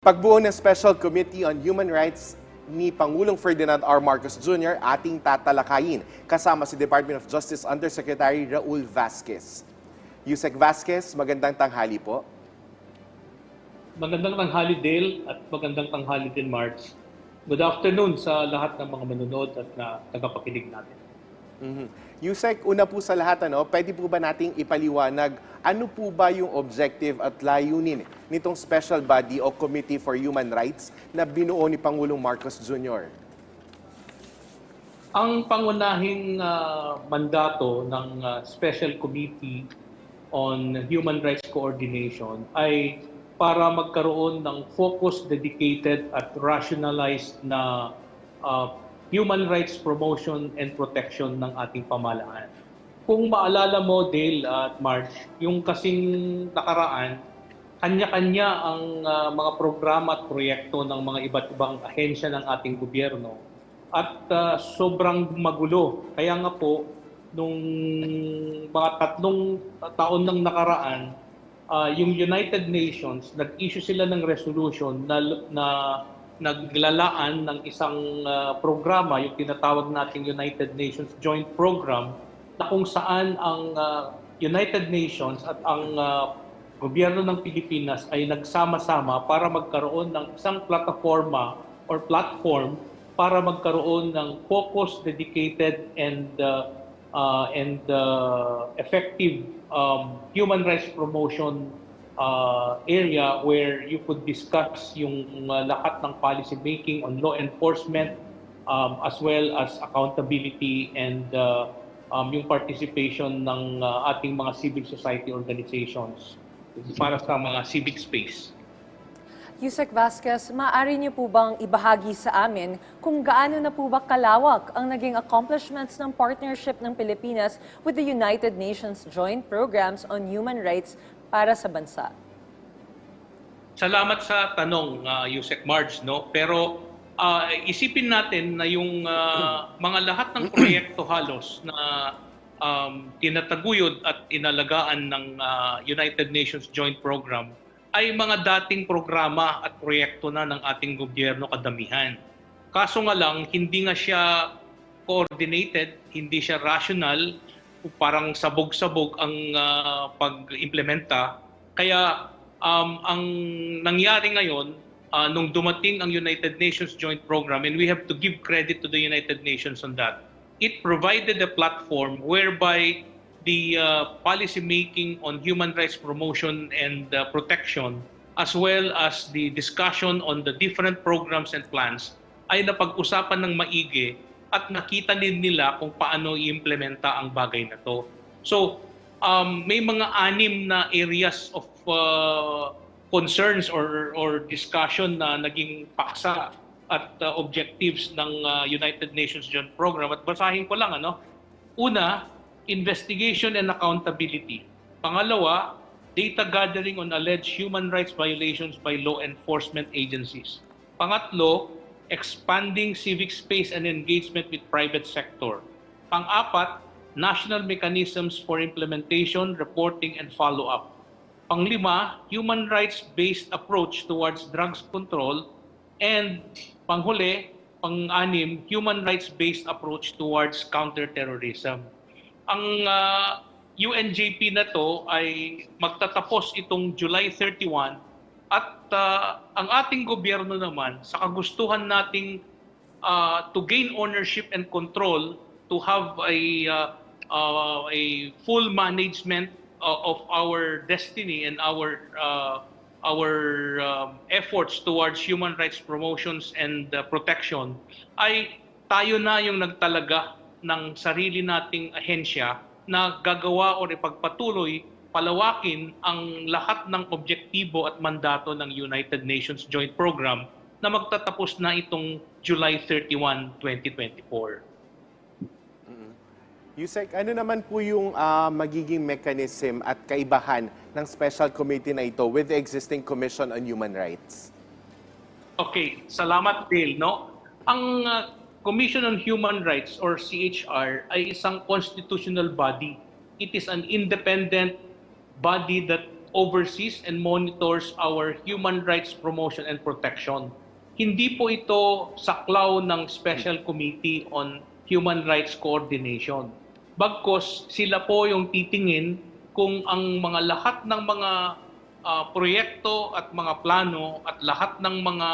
Pagbuo ng Special Committee on Human Rights ni Pangulong Ferdinand R. Marcos Jr. ating tatalakayin kasama si Department of Justice Undersecretary Raul Vasquez. Yusek Vasquez, magandang tanghali po. Magandang tanghali Dale at magandang tanghali din March. Good afternoon sa lahat ng mga manonood at na tagapakinig natin. Mhm. Yusek, una po sa lahat, ano, pwede po ba nating ipaliwanag ano po ba yung objective at layunin nitong special body o Committee for Human Rights na binuo ni Pangulong Marcos Jr.? Ang pangunahing ah, mandato ng ah, Special Committee on Human Rights Coordination ay para magkaroon ng focused, dedicated at rationalized na ah, human rights promotion and protection ng ating pamahalaan. Kung maalala mo, Dale at March, yung kasing nakaraan, kanya-kanya ang ah, mga programa at proyekto ng mga iba't ibang ahensya ng ating gobyerno at ah, sobrang magulo. Kaya nga po, nung mga tatlong taon ng nakaraan, ah, yung United Nations, nag-issue sila ng resolution na, na naglalaan ng isang ah, programa, yung tinatawag nating United Nations Joint Program, na kung saan ang ah, United Nations at ang ah, gobyerno ng Pilipinas ay nagsama-sama para magkaroon ng isang plataforma or platform para magkaroon ng focused, dedicated, and uh, uh, and uh, effective um, human rights promotion uh, area where you could discuss yung uh, lahat ng policy making on law enforcement um, as well as accountability and uh, um, yung participation ng uh, ating mga civil society organizations para sa mga civic space. Yusek Vasquez, maaari niyo po bang ibahagi sa amin kung gaano na po ba kalawak ang naging accomplishments ng partnership ng Pilipinas with the United Nations Joint Programs on Human Rights para sa bansa? Salamat sa tanong, uh, Yusek Marge, no? Pero ah, isipin natin na yung ah, mga lahat ng proyekto halos na um, tinataguyod at inalagaan ng ah, United Nations Joint Program ay mga dating programa at proyekto na ng ating gobyerno kadamihan. Kaso nga lang, hindi nga siya coordinated, hindi siya rational, parang sabog-sabog ang ah, pag-implementa. Kaya um, ang nangyari ngayon, ah, nung dumating ang United Nations Joint Program, and we have to give credit to the United Nations on that, it provided a platform whereby the uh, policy making on human rights promotion and uh, protection, as well as the discussion on the different programs and plans, ay napag-usapan ng maigi at nakita din nila kung paano i-implementa ang bagay na to. So, um, may mga anim na areas of uh, concerns or, or discussion na naging paksa at uh, objectives ng uh, United Nations Joint Program. At basahin ko lang, ano? Una, investigation and accountability. Pangalawa, data gathering on alleged human rights violations by law enforcement agencies. Pangatlo, expanding civic space and engagement with private sector. Pang-apat, national mechanisms for implementation, reporting, and follow-up. Panglima, human rights-based approach towards drugs control. And panghuli, pang-anim, human rights-based approach towards counterterrorism. Ang ah, UNJP na to ay magtatapos itong July 31 at ah, ang ating gobyerno naman sa kagustuhan nating uh, to gain ownership and control to have a uh, uh, a full management uh, of our destiny and our uh, our um, efforts towards human rights promotions and uh, protection ay tayo na yung nagtalaga ng sarili nating ahensya na gagawa o ipagpatuloy palawakin ang lahat ng objektibo at mandato ng United Nations Joint Program na magtatapos na itong July 31, 2024. Yusek, ano naman po yung ah, magiging mechanism at kaibahan ng special committee na ito with the existing Commission on Human Rights? Okay, salamat Bill, no? Ang uh, Commission on Human Rights or CHR ay isang constitutional body. It is an independent body that oversees and monitors our human rights promotion and protection. Hindi po ito saklaw ng Special Committee on Human Rights Coordination. Bagkos sila po yung titingin kung ang mga lahat ng mga ah, proyekto at mga plano at lahat ng mga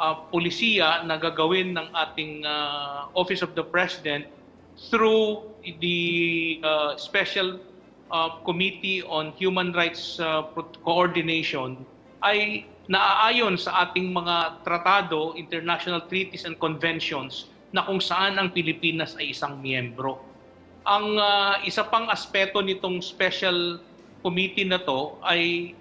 ah, polisiya na gagawin ng ating ah, Office of the President through the uh, Special uh, Committee on Human Rights uh, Coordination ay naaayon sa ating mga tratado, international treaties and conventions na kung saan ang Pilipinas ay isang miyembro. Ang uh, isa pang aspeto nitong special committee na to ay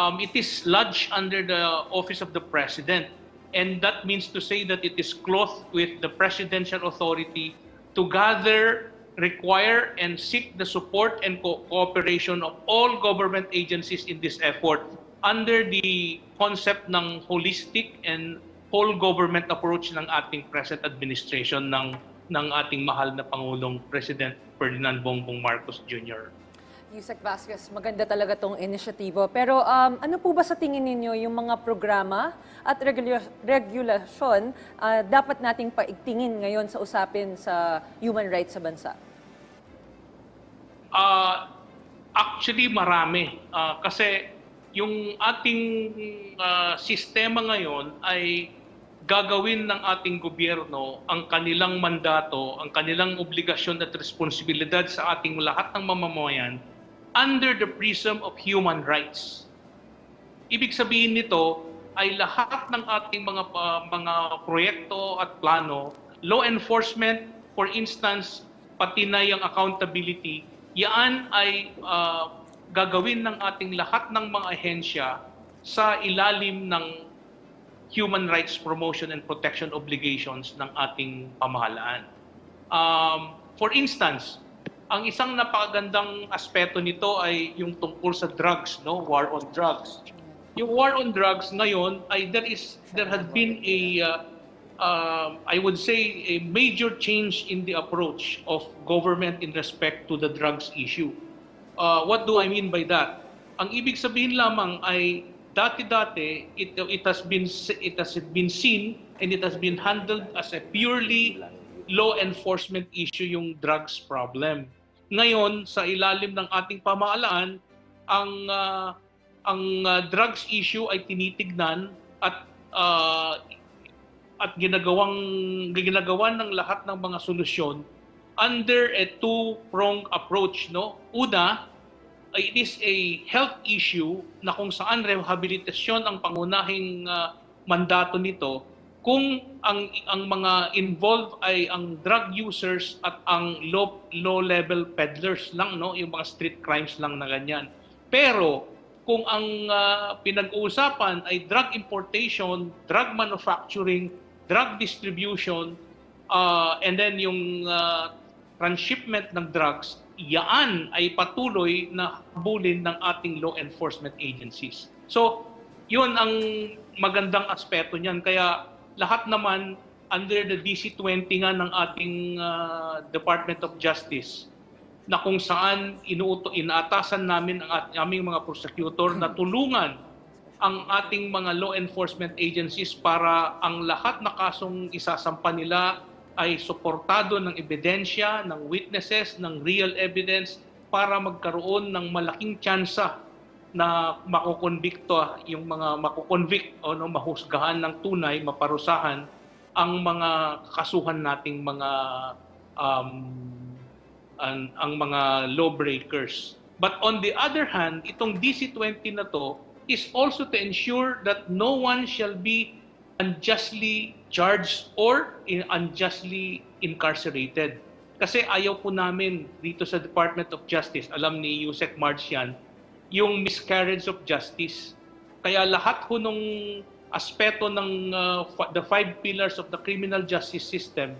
um, it is lodged under the office of the president. And that means to say that it is clothed with the presidential authority to gather require and seek the support and co- cooperation of all government agencies in this effort under the concept ng holistic and whole government approach ng ating present administration ng ng ating mahal na Pangulong President Ferdinand Bongbong Marcos Jr. Yusek Vasquez, maganda talaga tong inisyatibo. Pero um, ano po ba sa tingin ninyo yung mga programa at regula- regulasyon ah, dapat nating paigtingin ngayon sa usapin sa human rights sa bansa? Ah, actually marami Ah, kasi yung ating ah, sistema ngayon ay gagawin ng ating gobyerno ang kanilang mandato, ang kanilang obligasyon at responsibilidad sa ating lahat ng mamamayan under the prism of human rights. Ibig sabihin nito ay lahat ng ating mga pa- mga proyekto at plano, law enforcement, for instance, pati na yung accountability, yan ay ah, gagawin ng ating lahat ng mga ahensya sa ilalim ng human rights promotion and protection obligations ng ating pamahalaan. Um, for instance, ang isang napakagandang aspeto nito ay yung tungkol sa drugs, no, war on drugs. Yung war on drugs ngayon ay there is there has been a uh, uh, I would say a major change in the approach of government in respect to the drugs issue. Uh, what do I mean by that? Ang ibig sabihin lamang ay dati-dati it, it has been it has been seen and it has been handled as a purely law enforcement issue yung drugs problem. Ngayon sa ilalim ng ating pamahalaan ang ah, ang ah, drugs issue ay tinitignan at ah, at ginagawang ginagawa ng lahat ng mga solusyon under a two-pronged approach no una it is a health issue na kung saan rehabilitasyon ang pangunahing ah, mandato nito kung ang ang mga involved ay ang drug users at ang low low level peddlers lang no? Yung mga street crimes lang na ganyan. Pero kung ang ah, pinag-uusapan ay drug importation drug manufacturing drug distribution uh, and then yung uh, transshipment ng drugs, yaan ay patuloy na habulin ng ating law enforcement agencies. So, yun ang magandang aspeto niyan. Kaya lahat naman under the DC-20 nga ng ating uh, Department of Justice na kung saan inuuto, inaatasan namin ang at- aming mga prosecutor na tulungan ang ating mga law enforcement agencies para ang lahat na kasong isasampa nila ay suportado ng ebidensya, ng witnesses, ng real evidence para magkaroon ng malaking tsansa na makukonbikto yung mga makukonvict o no, mahusgahan ng tunay, maparusahan ang mga kasuhan nating mga um, ang, ang mga lawbreakers. But on the other hand, itong DC-20 na to is also to ensure that no one shall be unjustly charged or unjustly incarcerated. Kasi ayaw po namin dito sa Department of Justice, alam ni Yusek Marcian, yung miscarriage of justice. Kaya lahat ho nung aspeto ng uh, the five pillars of the criminal justice system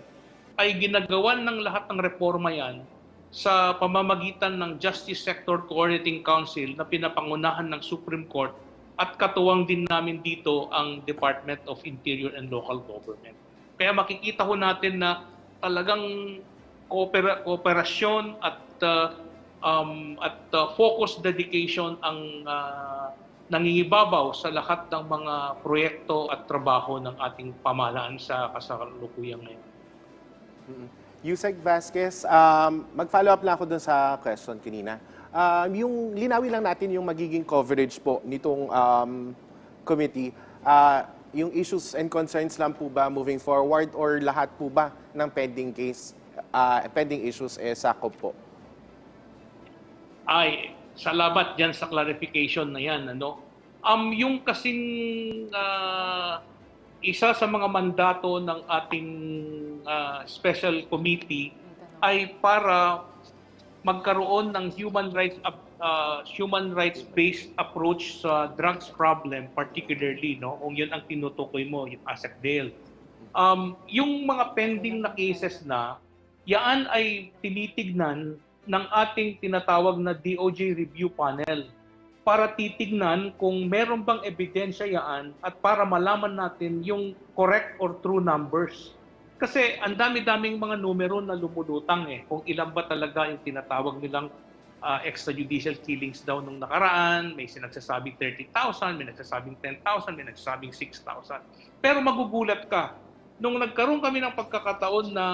ay ginagawan ng lahat ng reforma yan sa pamamagitan ng Justice Sector Coordinating Council na pinapangunahan ng Supreme Court at katuwang din namin dito ang Department of Interior and Local Government. Kaya makikita ho natin na talagang koopera- kooperasyon at uh, um, at uh, focus dedication ang uh, nangingibabaw sa lahat ng mga proyekto at trabaho ng ating pamahalaan sa kasalukuyan ngayon. Yusek Vasquez, um, mag-follow up lang ako dun sa question kanina. Um, yung linawin lang natin yung magiging coverage po nitong um, committee. Uh, yung issues and concerns lang po ba moving forward or lahat po ba ng pending case, uh, pending issues eh sakop po? ay salamat diyan sa clarification na yan ano um yung kasing ah, isa sa mga mandato ng ating ah, special committee ay para magkaroon ng human rights ah, human rights based approach sa drugs problem particularly no kung yun ang tinutukoy mo yung ASEC Dale um, yung mga pending na cases na, yaan ay tinitignan ng ating tinatawag na DOJ review panel para titignan kung meron bang ebidensya yaan at para malaman natin yung correct or true numbers. Kasi ang dami-daming mga numero na lumulutang eh, kung ilan ba talaga yung tinatawag nilang ah, extrajudicial killings daw nung nakaraan, may sinagsasabing 30,000, may nagsasabing 10,000, may nagsasabing 6,000. Pero magugulat ka, nung nagkaroon kami ng pagkakataon na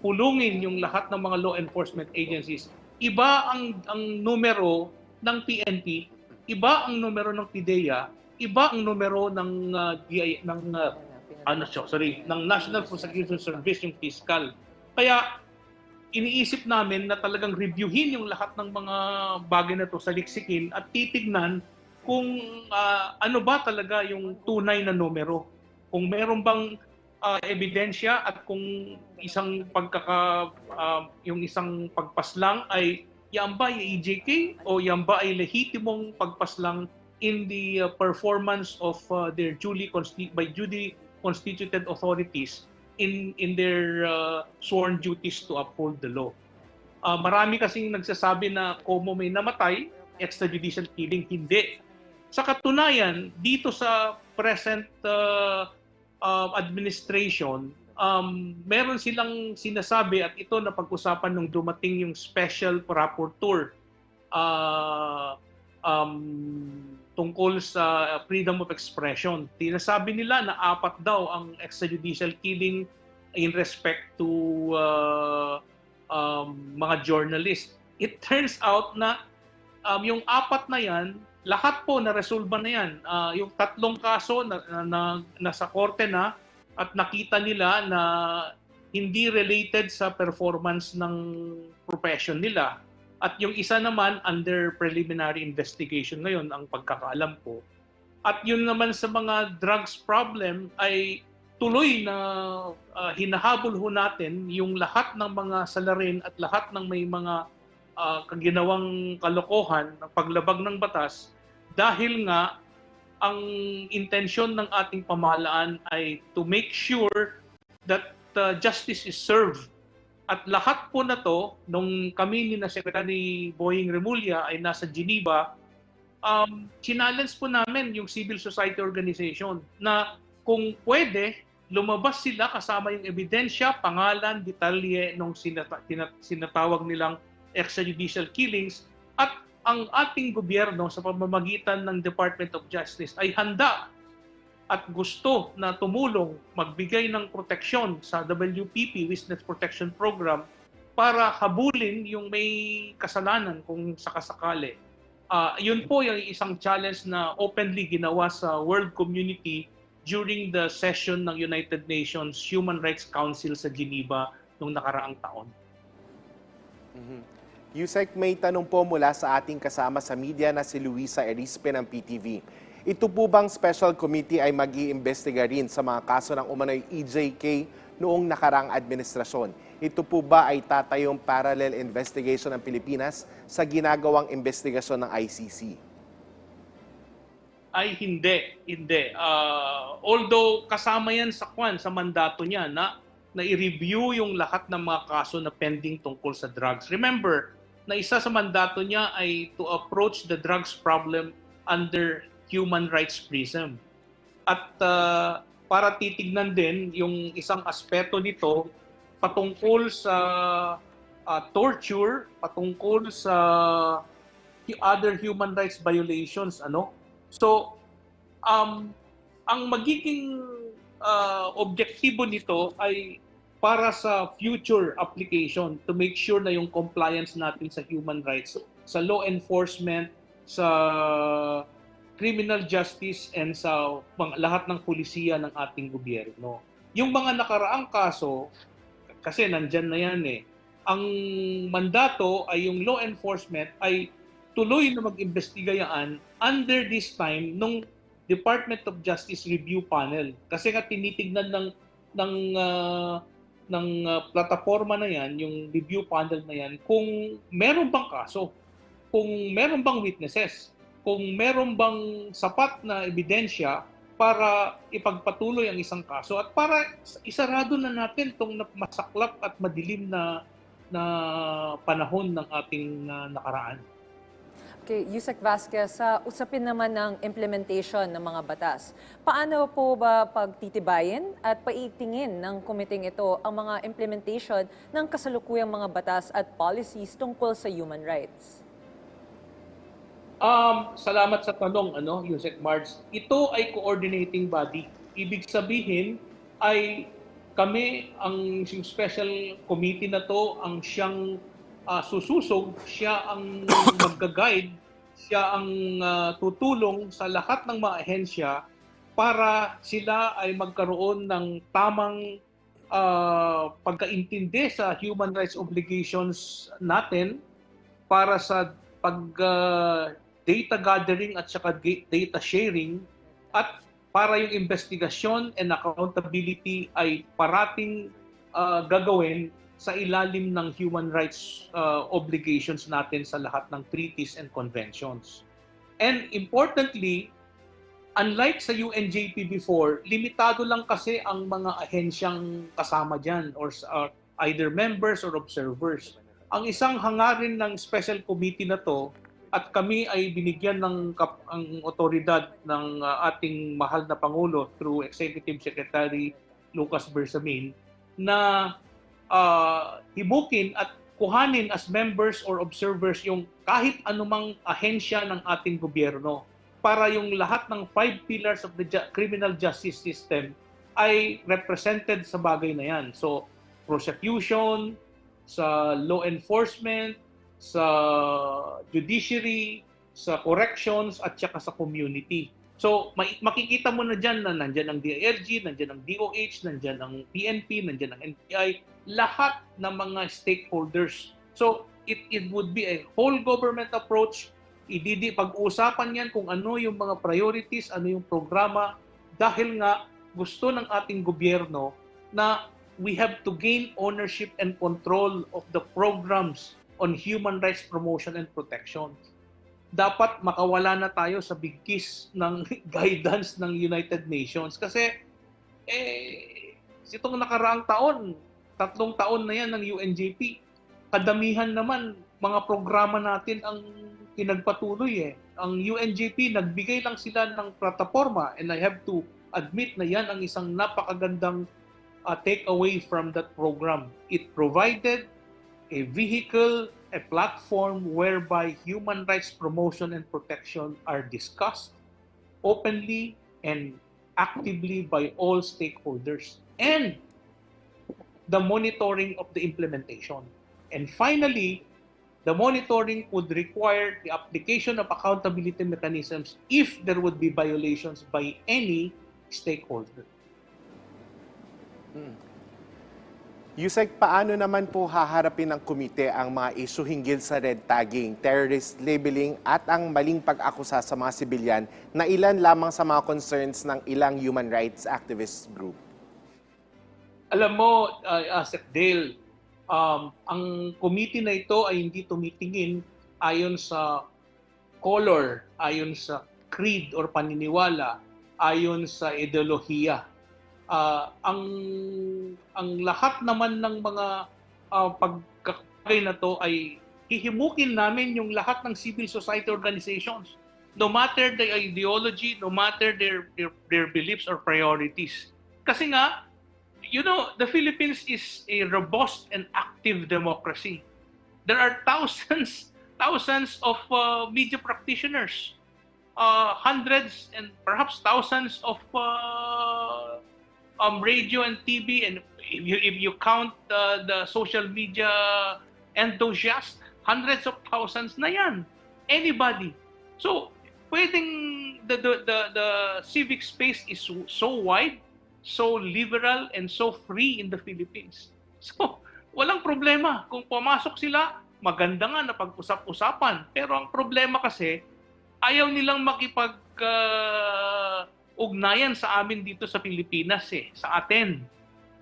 pulungin yung lahat ng mga law enforcement agencies, iba ang ang numero ng PNP, iba ang numero ng PIDEA, iba ang numero ng uh, DI, ng uh, ano siya, sorry, ng National Prosecution Service yung fiscal. Kaya iniisip namin na talagang reviewin yung lahat ng mga bagay na to sa liksikin at titignan kung ah, ano ba talaga yung tunay na numero. Kung meron bang ah, ebidensya at kung isang pagkaka ah, yung isang pagpaslang ay yan ba ay EJK o yan ba ay lehitimong pagpaslang in the uh, performance of uh, their duly by duly constituted authorities in in their uh, sworn duties to uphold the law. Uh, marami kasing nagsasabi na como may namatay, extrajudicial killing, hindi. Sa katunayan, dito sa present uh, uh, administration, um, meron silang sinasabi at ito na pag-usapan nung dumating yung special rapporteur uh, um, tungkol sa freedom of expression. Tinasabi nila na apat daw ang extrajudicial killing in respect to uh, um, mga journalist. It turns out na um, yung apat na yan, lahat po na-resolve na yan. Ah, yung tatlong kaso na, na, na nasa korte na at nakita nila na hindi related sa performance ng profession nila. At yung isa naman under preliminary investigation ngayon ang pagkakaalam ko. At yun naman sa mga drugs problem ay tuloy na ah, hinahabol ho natin yung lahat ng mga salarin at lahat ng may mga ah, kaginawang kalokohan ng paglabag ng batas dahil nga ang intensyon ng ating pamahalaan ay to make sure that uh, justice is served. At lahat po na to, nung kami ni na Secretary Boying Remulla ay nasa Geneva, um, challenge po namin yung civil society organization na kung pwede, lumabas sila kasama yung ebidensya, pangalan, detalye nung sinata- sinatawag nilang extrajudicial killings at ang ating gobyerno sa pamamagitan ng Department of Justice ay handa at gusto na tumulong magbigay ng proteksyon sa WPP Witness Protection Program para habulin yung may kasalanan kung sakasakali. Ah, yun po yung isang challenge na openly ginawa sa world community during the session ng United Nations Human Rights Council sa Geneva noong nakaraang taon. Yusek, may tanong po mula sa ating kasama sa media na si Luisa Erispe ng PTV. Ito po bang special committee ay mag iimbestiga rin sa mga kaso ng umano'y EJK noong nakarang administrasyon? Ito po ba ay tatayong parallel investigation ng Pilipinas sa ginagawang investigasyon ng ICC? Ay hindi, hindi. Ah, although kasama yan sa kwan sa mandato niya na na i-review yung lahat ng mga kaso na pending tungkol sa drugs. Remember, na isa sa mandato niya ay to approach the drugs problem under human rights prism. At ah, para titignan din yung isang aspeto nito patungkol sa uh, torture, patungkol sa other human rights violations ano. So um ang magiging uh, objektibo nito ay para sa future application to make sure na yung compliance natin sa human rights, sa law enforcement, sa criminal justice and sa lahat ng pulisiya ng ating gobyerno. Yung mga nakaraang kaso, kasi nandyan na yan eh, ang mandato ay yung law enforcement ay tuloy na mag-imbestiga yan under this time nung Department of Justice Review Panel. Kasi nga tinitignan ng ng ah, ng ah, plataforma na yan, yung review panel na yan, kung meron bang kaso, kung meron bang witnesses, kung meron bang sapat na ebidensya para ipagpatuloy ang isang kaso at para isarado na natin tong masaklap at madilim na na panahon ng ating ah, nakaraan. Okay, Yusek Vasquez, sa usapin naman ng implementation ng mga batas, paano po ba pagtitibayin at paitingin ng komiting ito ang mga implementation ng kasalukuyang mga batas at policies tungkol sa human rights? Um, salamat sa tanong, ano, Yusek Marge. Ito ay coordinating body. Ibig sabihin ay kami ang special committee na to ang siyang ah, sususog, siya ang magga-guide, siya ang ah, tutulong sa lahat ng mga ahensya para sila ay magkaroon ng tamang ah, pagkaintindi sa human rights obligations natin para sa pag ah, data gathering at saka data sharing at para yung investigasyon and accountability ay parating ah, gagawin sa ilalim ng human rights ah, obligations natin sa lahat ng treaties and conventions. And importantly, unlike sa UNJP before, limitado lang kasi ang mga ahensyang kasama dyan or sa- either members or observers. Ang isang hangarin ng special committee na to at kami ay binigyan ng kap- ang otoridad ng uh, ating mahal na Pangulo through Executive Secretary Lucas Bersamin na uh, hibukin at kuhanin as members or observers yung kahit anumang ahensya ng ating gobyerno para yung lahat ng five pillars of the criminal justice system ay represented sa bagay na yan. So, prosecution, sa law enforcement, sa judiciary, sa corrections, at saka sa community. So, makikita mo na dyan na nandyan ang DILG, nandyan ang DOH, nandyan ang PNP, nandyan ang NPI, lahat ng mga stakeholders. So, it, it would be a whole government approach. Ididi, pag-uusapan yan kung ano yung mga priorities, ano yung programa, dahil nga gusto ng ating gobyerno na we have to gain ownership and control of the programs on human rights promotion and protection. Dapat makawala na tayo sa bigkis ng guidance ng United Nations kasi eh itong nakaraang taon, tatlong taon na yan ng UNJP, kadamihan naman mga programa natin ang pinagpatuloy eh. Ang UNJP, nagbigay lang sila ng plataforma and I have to admit na yan ang isang napakagandang uh, take away from that program. It provided a vehicle, a platform whereby human rights promotion and protection are discussed openly and actively by all stakeholders and the monitoring of the implementation. And finally, the monitoring would require the application of accountability mechanisms if there would be violations by any stakeholder. Yusek, paano naman po haharapin ng komite ang mga isyu hinggil sa red tagging, terrorist labeling at ang maling pag-akusa sa mga sibilyan na ilan lamang sa mga concerns ng ilang human rights activist group? Alam mo, uh, Asek Dale, um, ang committee na ito ay hindi tumitingin ayon sa color, ayon sa creed or paniniwala, ayon sa ideolohiya. Ah, ang ang lahat naman ng mga uh, pagkakagay na to ay hihimukin namin yung lahat ng civil society organizations no matter the ideology no matter their their, their beliefs or priorities kasi nga you know the Philippines is a robust and active democracy there are thousands, thousands of uh, media practitioners, uh, hundreds and perhaps thousands of uh, um, radio and TV, and if you, if you count the social media enthusiasts, hundreds of thousands na yan. Anybody. So, pwedeng the, the, the, the civic space is so wide, so liberal, and so free in the Philippines. So, walang problema. Kung pumasok sila, maganda nga na pag-usap-usapan. Pero ang problema kasi, ayaw nilang makipag uh, ugnayan sa amin dito sa Pilipinas eh, sa atin.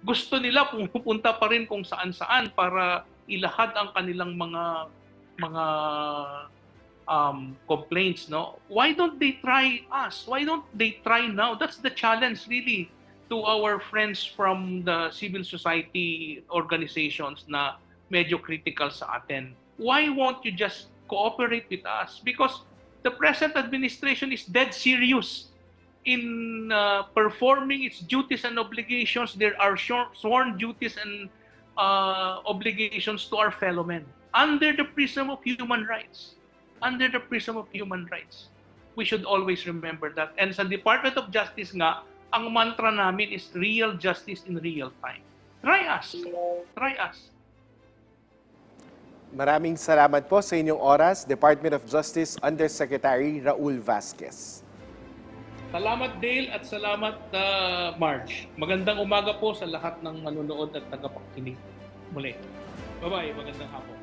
Gusto nila pumupunta pa rin kung saan-saan para ilahad ang kanilang mga mga um, complaints, no? Why don't they try us? Why don't they try now? That's the challenge really to our friends from the civil society organizations na medyo critical sa atin. Why won't you just cooperate with us? Because the present administration is dead serious in uh, performing its duties and obligations. There are sworn duties and uh, obligations to our fellow men under the prism of human rights. Under the prism of human rights. We should always remember that. And sa Department of Justice nga, ang mantra namin is real justice in real time. Try us. Try us. Maraming salamat po sa inyong oras, Department of Justice Undersecretary Raul Vasquez. Salamat Dale at salamat uh, Marge. Magandang umaga po sa lahat ng manonood at tagapakinig. Muli. Bye-bye. Magandang hapon.